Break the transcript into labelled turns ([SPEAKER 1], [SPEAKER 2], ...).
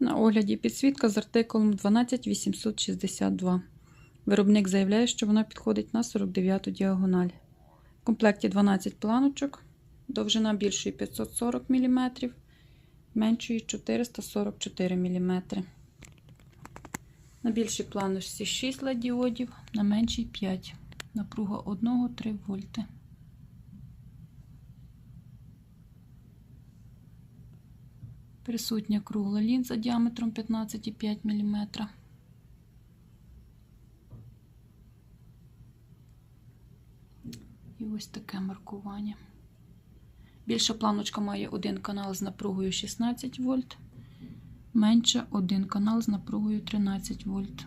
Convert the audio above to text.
[SPEAKER 1] На огляді підсвітка з артикулом 12862. Виробник заявляє, що вона підходить на 49 діагональ. В комплекті 12 планочок, довжина більшої 540 мм, меншої 444 мм. На більшій планочці 6 LED діодів, на меншій 5. Напруга 1-3 вольти. Присутня кругла лінза діаметром 15,5 мм. І ось таке маркування. Більша планочка має один канал з напругою 16 вольт, менша один канал з напругою 13 вольт.